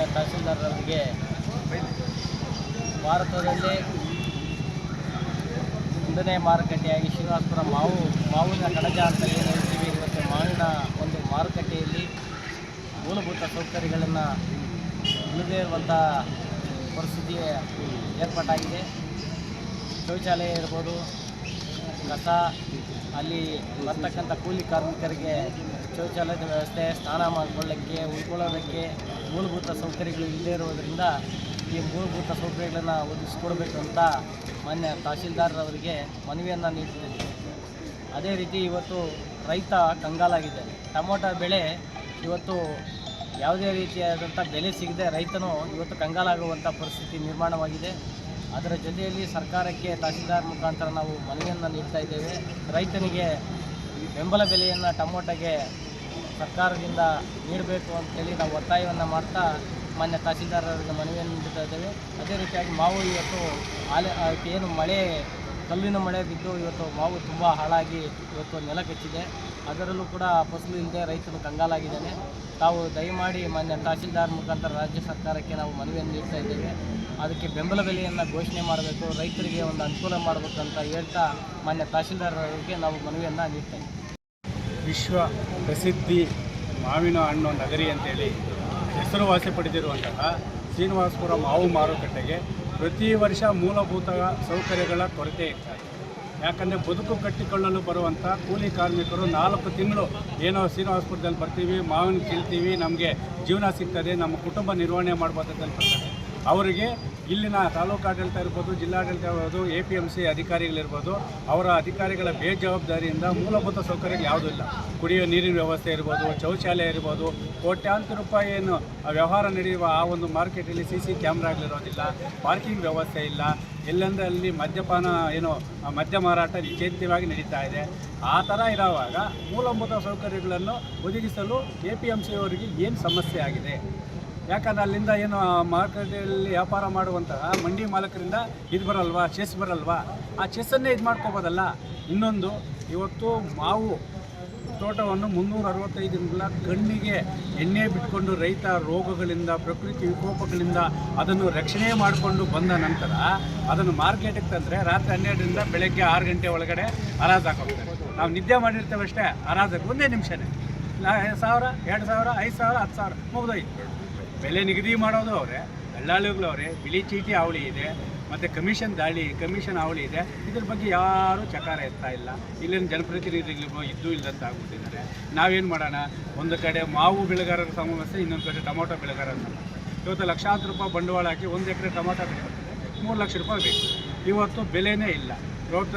ಮಾನ್ಯ ತಹಸೀಲ್ದಾರರಿಗೆ ಭಾರತದಲ್ಲಿ ಒಂದನೇ ಮಾರುಕಟ್ಟೆಯಾಗಿ ಶ್ರೀನಿವಾಸಪುರ ಮಾವು, ಮಾವಿನ ಕಣಜ ಅಂತ ಏನು ಹೇಳ್ತೀವಿ, ಇವತ್ತು ಮಾವಿನ ಒಂದು ಮಾರುಕಟ್ಟೆಯಲ್ಲಿ ಮೂಲಭೂತ ಸೌಕರ್ಯಗಳನ್ನು ಇಲ್ಲದೇ ಇರುವಂಥ ಪರಿಸ್ಥಿತಿ ಏರ್ಪಾಟಾಗಿದೆ ಶೌಚಾಲಯ ಇರ್ಬೋದು, ಕಸ, ಅಲ್ಲಿ ಬರ್ತಕ್ಕಂಥ ಕೂಲಿ ಕಾರ್ಮಿಕರಿಗೆ ಶೌಚಾಲಯದ ವ್ಯವಸ್ಥೆ, ಸ್ನಾನ ಮಾಡಿಕೊಳ್ಳೋಕ್ಕೆ, ಉಳ್ಕೊಳ್ಳೋದಕ್ಕೆ ಮೂಲಭೂತ ಸೌಕರ್ಯಗಳು ಇಲ್ಲದೇ ಇರೋದರಿಂದ ಈ ಮೂಲಭೂತ ಸೌಕರ್ಯಗಳನ್ನು ಒದಗಿಸ್ಕೊಡ್ಬೇಕು ಅಂತ ಮಾನ್ಯ ತಹಶೀಲ್ದಾರರವರಿಗೆ ಮನವಿಯನ್ನು ನೀಡ್ತಿದ್ದೀವಿ ಅದೇ ರೀತಿ ಇವತ್ತು ರೈತ ಕಂಗಾಲಾಗಿದೆ. ಟೊಮೊಟೊ ಬೆಳೆ ಇವತ್ತು ಯಾವುದೇ ರೀತಿಯಾದಂಥ ಬೆಲೆ ಸಿಗದೆ ರೈತನು ಇವತ್ತು ಕಂಗಾಲಾಗುವಂಥ ಪರಿಸ್ಥಿತಿ ನಿರ್ಮಾಣವಾಗಿದೆ. ಅದರ ಜೊತೆಯಲ್ಲಿ ಸರ್ಕಾರಕ್ಕೆ ತಹಸೀಲ್ದಾರ್ ಮುಖಾಂತರ ನಾವು ಮನವಿಯನ್ನು ನೀಡ್ತಾ ಇದ್ದೇವೆ. ರೈತನಿಗೆ ಬೆಂಬಲ ಬೆಲೆಯನ್ನು ಟೊಮೊಟೊಗೆ ಸರ್ಕಾರದಿಂದ ನೀಡಬೇಕು ಅಂತೇಳಿ ನಾವು ಒತ್ತಾಯವನ್ನು ಮಾಡ್ತಾ ಮಾನ್ಯ ತಹಸೀಲ್ದಾರರಿಗೆ ಮನವಿಯನ್ನು ನೀಡ್ತಾ ಇದ್ದೇವೆ. ಅದೇ ರೀತಿಯಾಗಿ ಮಾವು ಇವತ್ತು ಆಲೆ ಏನು ಮಳೆ, ಕಲ್ಲಿನ ಮಳೆ ಬಿದ್ದು ಇವತ್ತು ಮಾವು ತುಂಬ ಹಾಳಾಗಿ ಇವತ್ತು ನೆಲ ಕಚ್ಚಿದೆ. ಅದರಲ್ಲೂ ಕೂಡ ಫಸಲು ಇಲ್ಲದೆ ರೈತರು ಕಂಗಾಲಾಗಿದ್ದಾನೆ ತಾವು ದಯಮಾಡಿ ಮಾನ್ಯ ತಹಸೀಲ್ದಾರ್ ಮುಖಾಂತರ ರಾಜ್ಯ ಸರ್ಕಾರಕ್ಕೆ ನಾವು ಮನವಿಯನ್ನು ನೀಡ್ತಾ ಇದ್ದೇವೆ. ಅದಕ್ಕೆ ಬೆಂಬಲ ಬೆಲೆಯನ್ನು ಘೋಷಣೆ ಮಾಡಬೇಕು, ರೈತರಿಗೆ ಒಂದು ಅನುಕೂಲ ಮಾಡಬೇಕಂತ ಹೇಳ್ತಾ ಮಾನ್ಯ ತಹಸೀಲ್ದಾರರಿಗೆ ನಾವು ಮನವಿಯನ್ನು ನೀಡ್ತಾ ವಿಶ್ವ ಪ್ರಸಿದ್ಧಿ ಮಾವಿನ ಹಣ್ಣು ನಗರಿ ಅಂತೇಳಿ ಹೆಸರುವಾಸಿ ಪಡೆದಿರುವಂತಹ ಶ್ರೀನಿವಾಸಪುರ ಮಾವು ಮಾರುಕಟ್ಟೆಗೆ ಪ್ರತಿ ವರ್ಷ ಮೂಲಭೂತ ಸೌಕರ್ಯಗಳ ಕೊರತೆ ಇರ್ತದೆ. ಯಾಕಂದರೆ ಬದುಕು ಕಟ್ಟಿಕೊಳ್ಳಲು ಬರುವಂಥ ಕೂಲಿ ಕಾರ್ಮಿಕರು ನಾಲ್ಕು ತಿಂಗಳು ಏನೋ ಶ್ರೀನಿವಾಸಪುರದಲ್ಲಿ ಬರ್ತೀವಿ, ಮಾವಿನ ಕೀಳ್ತೀವಿ, ನಮಗೆ ಜೀವನ ಸಿಗ್ತದೆ, ನಮ್ಮ ಕುಟುಂಬ ನಿರ್ವಹಣೆ ಮಾಡ್ಬೋದು ಅಂತ ಅವರಿಗೆ ಇಲ್ಲಿನ ತಾಲೂಕು ಆಡಳಿತ ಇರ್ಬೋದು ಜಿಲ್ಲಾಡಳಿತ ಇರ್ಬೋದು ಎ ಪಿ ಎಂ ಸಿ ಅಧಿಕಾರಿಗಳಿರ್ಬೋದು, ಅವರ ಅಧಿಕಾರಿಗಳ ಬೇಜವಾಬ್ದಾರಿಯಿಂದ ಮೂಲಭೂತ ಸೌಕರ್ಯಗಳು ಯಾವುದೂ ಇಲ್ಲ. ಕುಡಿಯುವ ನೀರಿನ ವ್ಯವಸ್ಥೆ ಇರ್ಬೋದು, ಶೌಚಾಲಯ ಇರ್ಬೋದು, ಕೋಟ್ಯಾಂತರ ರೂಪಾಯಿ ಏನು ವ್ಯವಹಾರ ನಡೆಯುವ ಆ ಒಂದು ಮಾರ್ಕೆಟಲ್ಲಿ ಸಿ ಸಿ ಕ್ಯಾಮ್ರಾಗಳಿರೋದಿಲ್ಲ ಪಾರ್ಕಿಂಗ್ ವ್ಯವಸ್ಥೆ ಇಲ್ಲ. ಎಲ್ಲೆಂದರೆ ಅಲ್ಲಿ ಮದ್ಯಪಾನ ಏನು ಮದ್ಯ ಮಾರಾಟ ನಿಶ್ಚಿತವಾಗಿ ನಡೀತಾ ಇದೆ. ಆ ಥರ ಇರುವಾಗ ಮೂಲಭೂತ ಸೌಕರ್ಯಗಳನ್ನು ಒದಗಿಸಲು ಎ ಪಿ ಎಂ ಸಿ ಅವರಿಗೆ ಏನು ಸಮಸ್ಯೆ ಆಗಿದೆ? ಯಾಕಂದ್ರೆ ಅಲ್ಲಿಂದ ಏನು ಮಾರುಕಟ್ಟೆಯಲ್ಲಿ ವ್ಯಾಪಾರ ಮಾಡುವಂತಹ ಮಂಡಿ ಮಾಲಕರಿಂದ ಇದು ಬರಲ್ವಾ ಚೆಸ್ ಬರಲ್ವಾ? ಆ ಚೆಸ್ಸನ್ನೇ ಇದು ಮಾಡ್ಕೋಬೋದಲ್ಲ? ಇನ್ನೊಂದು, ಇವತ್ತು ಮಾವು ತೋಟವನ್ನು ಮುನ್ನೂರ ಅರವತ್ತೈದು ದಿನಗಳ ಕಣ್ಣಿಗೆ ಎಣ್ಣೆ ಬಿಟ್ಕೊಂಡು ರೈತ ರೋಗಗಳಿಂದ, ಪ್ರಕೃತಿ ವಿಕೋಪಗಳಿಂದ ಅದನ್ನು ರಕ್ಷಣೆ ಮಾಡಿಕೊಂಡು ಬಂದ ನಂತರ ಅದನ್ನು ಮಾರ್ಕೆಟಿಗೆ ತಂದರೆ ರಾತ್ರಿ ಹನ್ನೆರಡರಿಂದ ಬೆಳಗ್ಗೆ ಆರು ಗಂಟೆ ಒಳಗಡೆ ಹರಾಜು ಹಾಕೋಗ್ತಾರೆ ನಾವು ನಿದ್ದೆ ಮಾಡಿರ್ತೇವೆ ಅಷ್ಟೇ ಹರಾಜು ಒಂದೇ ನಿಮಿಷನೇ. ಸಾವಿರ, ಎರಡು ಸಾವಿರ, ಐದು ಸಾವಿರ, ಹತ್ತು ಸಾವಿರ ಮುಗಿದೋಯ್ತು. ಬೆಲೆ ನಿಗದಿ ಮಾಡೋದು ಅವರೇ, ದಲ್ಲಾಳಿಗಳು ಅವರೇ, ಬಿಳಿ ಚೀಟಿ ಅವಳಿ ಇದೆ, ಮತ್ತು ಕಮಿಷನ್ ದಾಳಿ, ಕಮಿಷನ್ ಅವಳಿ ಇದೆ, ಇದ್ರ ಬಗ್ಗೆ ಯಾರೂ ಚಕಾರ ಎತ್ತಾ ಇಲ್ಲ. ಇಲ್ಲಿನ ಜನಪ್ರತಿನಿಧಿಗಳು ಇದ್ದು ಇಲ್ಲದಂತ ಆಗ್ಬಿಟ್ಟಿದ್ದಾರೆ. ನಾವೇನು ಮಾಡೋಣ? ಒಂದು ಕಡೆ ಮಾವು ಬೆಳೆಗಾರರ ಸಮಸ್ಯೆ, ಇನ್ನೊಂದು ಕಡೆ ಟೊಮೊಟೊ ಬೆಳೆಗಾರರ ಸಮಸ್ಯೆ. ಇವತ್ತು ಲಕ್ಷಾಂತರ ರೂಪಾಯಿ ಬಂಡವಾಳ ಹಾಕಿ ಒಂದು ಎಕರೆ ಟೊಮೊಟೊ ಬೆಳೆ ಮೂರು ಲಕ್ಷ ರೂಪಾಯಿ ಬೇಕು. ಇವತ್ತು ಬೆಲೆನೇ ಇಲ್ಲ. ತೋಟ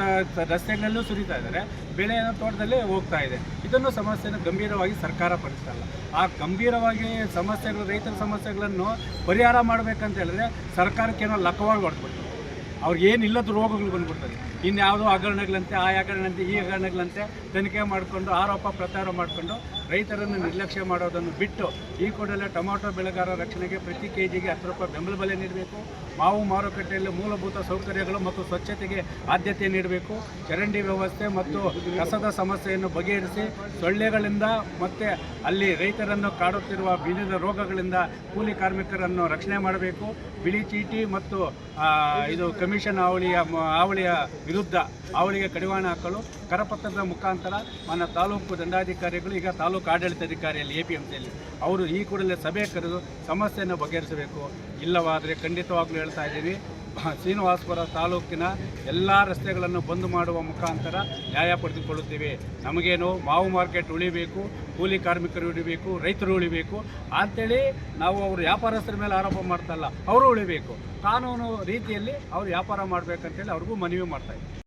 ರಸ್ತೆಗಳಲ್ಲೂ ಸುರಿತಾ ಇದ್ದಾರೆ. ಬೆಳೆ ತೋಟದಲ್ಲಿ ಹೋಗ್ತಾ ಇದೆ. ಇದನ್ನು ಸಮಸ್ಯೆಯನ್ನು ಗಂಭೀರವಾಗಿ ಸರ್ಕಾರ ಪರಿಸಲ್ಲ ಆ ಗಂಭೀರವಾಗಿ ಸಮಸ್ಯೆಗಳು ರೈತರ ಸಮಸ್ಯೆಗಳನ್ನು ಪರಿಹಾರ ಮಾಡಬೇಕಂತ ಹೇಳಿದ್ರೆ ಸರ್ಕಾರಕ್ಕೇನೋ ಲಕ್ಕವಾಗಿ ಹೊಡ್ಬಿಡ್ತಾರೆ ಅವ್ರಿಗೆ ಏನಿಲ್ಲದ ರೋಗಗಳು ಬಂದ್ಬಿಡ್ತದೆ. ಇನ್ಯಾವುದೋ ಹಗರಣಗಳಂತೆ, ಆ ಹಗರಣಂತೆ ಈ ಹಗರಣಗಳಂತೆ ತನಿಖೆ ಮಾಡಿಕೊಂಡು, ಆರೋಪ ಪ್ರಚಾರ ಮಾಡಿಕೊಂಡು ರೈತರನ್ನು ನಿರ್ಲಕ್ಷ್ಯ ಮಾಡೋದನ್ನು ಬಿಟ್ಟು ಈ ಕೂಡಲೇ ಟೊಮಾಟೊ ಬೆಳೆಗಾರರ ರಕ್ಷಣೆಗೆ ಪ್ರತಿ ಕೆ ಜಿಗೆ ಹತ್ತು ರೂಪಾಯಿ ಬೆಂಬಲ ಬೆಲೆ ನೀಡಬೇಕು. ಮಾವು ಮಾರುಕಟ್ಟೆಯಲ್ಲಿ ಮೂಲಭೂತ ಸೌಕರ್ಯಗಳು ಮತ್ತು ಸ್ವಚ್ಛತೆಗೆ ಆದ್ಯತೆ ನೀಡಬೇಕು. ಚರಂಡಿ ವ್ಯವಸ್ಥೆ ಮತ್ತು ಕಸದ ಸಮಸ್ಯೆಯನ್ನು ಬಗೆಹರಿಸಿ ಸೊಳ್ಳೆಗಳಿಂದ ಮತ್ತು ಅಲ್ಲಿ ರೈತರನ್ನು ಕಾಡುತ್ತಿರುವ ವಿವಿಧ ರೋಗಗಳಿಂದ ಕೂಲಿ ಕಾರ್ಮಿಕರನ್ನು ರಕ್ಷಣೆ ಮಾಡಬೇಕು. ಬಿಳಿ ಚೀಟಿ ಮತ್ತು ಇದು ಕಮಿಷನ್ ಅವಳಿಯ ಅವಳಿಯ ವಿರುದ್ಧ ಅವಳಿಗೆ ಕಡಿವಾಣ ಹಾಕಲು ಕರಪತ್ರದ ಮುಖಾಂತರ ನನ್ನ ತಾಲೂಕು ದಂಡಾಧಿಕಾರಿಗಳು ಈಗ ತಾಲೂಕು ಆಡಳಿತಾಧಿಕಾರಿಯಲ್ಲಿ ಎ ಪಿ ಎಂ ಸಿಯಲ್ಲಿ ಅವರು ಈ ಕೂಡಲೇ ಸಭೆ ಕರೆದು ಸಮಸ್ಯೆಯನ್ನು ಬಗೆಹರಿಸಬೇಕು. ಇಲ್ಲವಾದರೆ ಖಂಡಿತವಾಗ್ಲೂ ಹೇಳ್ತಾ ಇದ್ದೀವಿ ಶ್ರೀನಿವಾಸಪುರ ತಾಲೂಕಿನ ಎಲ್ಲ ರಸ್ತೆಗಳನ್ನು ಬಂದ್ ಮಾಡುವ ಮುಖಾಂತರ ನ್ಯಾಯ ಪಡೆದುಕೊಳ್ಳುತ್ತೇವೆ. ನಮಗೇನು ಮಾವು ಮಾರ್ಕೆಟ್ ಉಳಿಬೇಕು, ಕೂಲಿ ಕಾರ್ಮಿಕರು ಉಳಿಬೇಕು, ರೈತರು ಉಳಿಬೇಕು ಅಂತೇಳಿ ನಾವು ಅವರು ವ್ಯಾಪಾರಸ್ಥರ ಮೇಲೆ ಆರೋಪ ಮಾಡ್ತಲ್ಲ ಅವರು ಉಳಿಬೇಕು. ಕಾನೂನು ರೀತಿಯಲ್ಲಿ ಅವರು ವ್ಯಾಪಾರ ಮಾಡಬೇಕಂತೇಳಿ ಅವ್ರಿಗೂ ಮನವಿ ಮಾಡ್ತಾ ಇದ್ದೀವಿ.